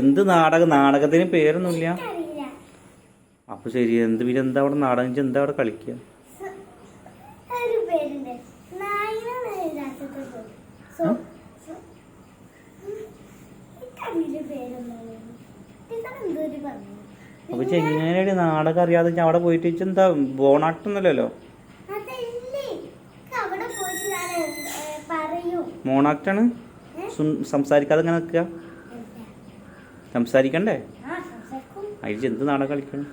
എന്ത് നാടകം? നാടകത്തിന് പേരൊന്നുമില്ല. അപ്പൊ ശരി എന്ത് പിന്നെ എന്താ അവിടെ നാടകം എന്താ അവിടെ കളിക്കുക? പേരൊന്നും അപ്പൊ ഇജ്ജ് എങ്ങനെയാണ് നാടകം അറിയാതെ അവിടെ പോയിട്ട് എന്താ ബോണാക്ടൊന്നുമില്ലല്ലോ? മോണാക്ടാണ്? സംസാരിക്കാതെ ഇങ്ങനെ നിൽക്കുക സംസാരിക്കണ്ടേ? അതിൽ എന്ത് നാടകം കളിക്കണം?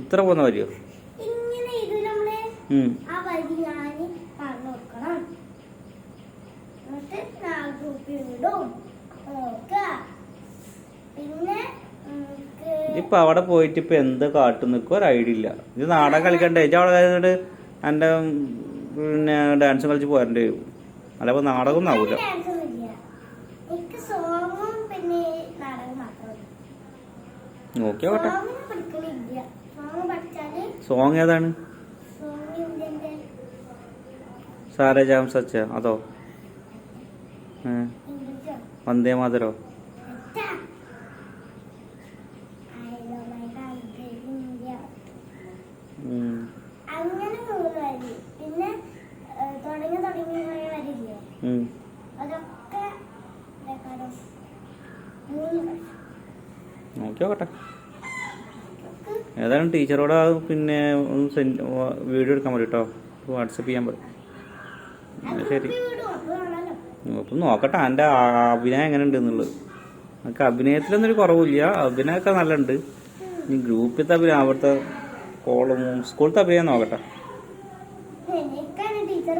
ഇത്ര പോന്ന വരിയോ? ഇങ്ങനെ. ആ ഞാൻ പറഞ്ഞു കൊടുക്കണം നോക്കുക പിന്നെ ഇപ്പൊ അവിടെ പോയിട്ട് ഇപ്പൊ എന്ത് കാട്ടു നിൽക്കുക ഒരു ഐഡിയ ഇല്ല. ഇത് നാടൻ കളിക്കണ്ടേ? ഇജ്ജ് അവിടെ കഴിഞ്ഞിട്ട് എന്റെ പിന്നെ ഡാൻസ് കളിച്ച് പോരേണ്ടി? വരും നാടകം ആവൂല. ഡാൻസ് എനിക്ക് സോങ്ങും പിന്നെ നാടകം മാത്രമേ നോക്കി നോക്കട്ടെ സോങ്ങിന് പഠിക്കണില്ല. സോങ് ഏതാണ്? സാരജാം സച്ച അതോ? വന്ദേ മാതരോ അച്ഛാ. I love my country, India. ഉം. അങ്ങനെ മൂന്ന് വരി പിന്നെ തുടങ്ങി തുടങ്ങി കുറേ വരില്ലേ ഉം. അതൊക്കെ ഇതേക്കാളും മൂന്ന് വർഷം നോക്കി നോക്കട്ടെ ഏതായാലും ടീച്ചറോട് പിന്നെ ഒന്ന് സെൻഡ് വീഡിയോ എടുക്കാൻ പറയും കേട്ടോ വാട്സപ്പ് ചെയ്യാൻ പറയും ശരി അപ്പം നോക്കട്ടെ എന്റെ അഭിനയം എങ്ങനെ ഉണ്ട് എന്നുള്ളത് എനിക്ക് അഭിനയത്തിലൊന്നൊരു കുറവില്ല അഭിനയമൊക്കെ നല്ല ഉണ്ട് ഈ ഗ്രൂപ്പിലത്തെ അഭിനയം അവിടുത്തെ കോളും സ്കൂളിലത്തെ അഭിനയം നോക്കട്ടെ. ടീച്ചർ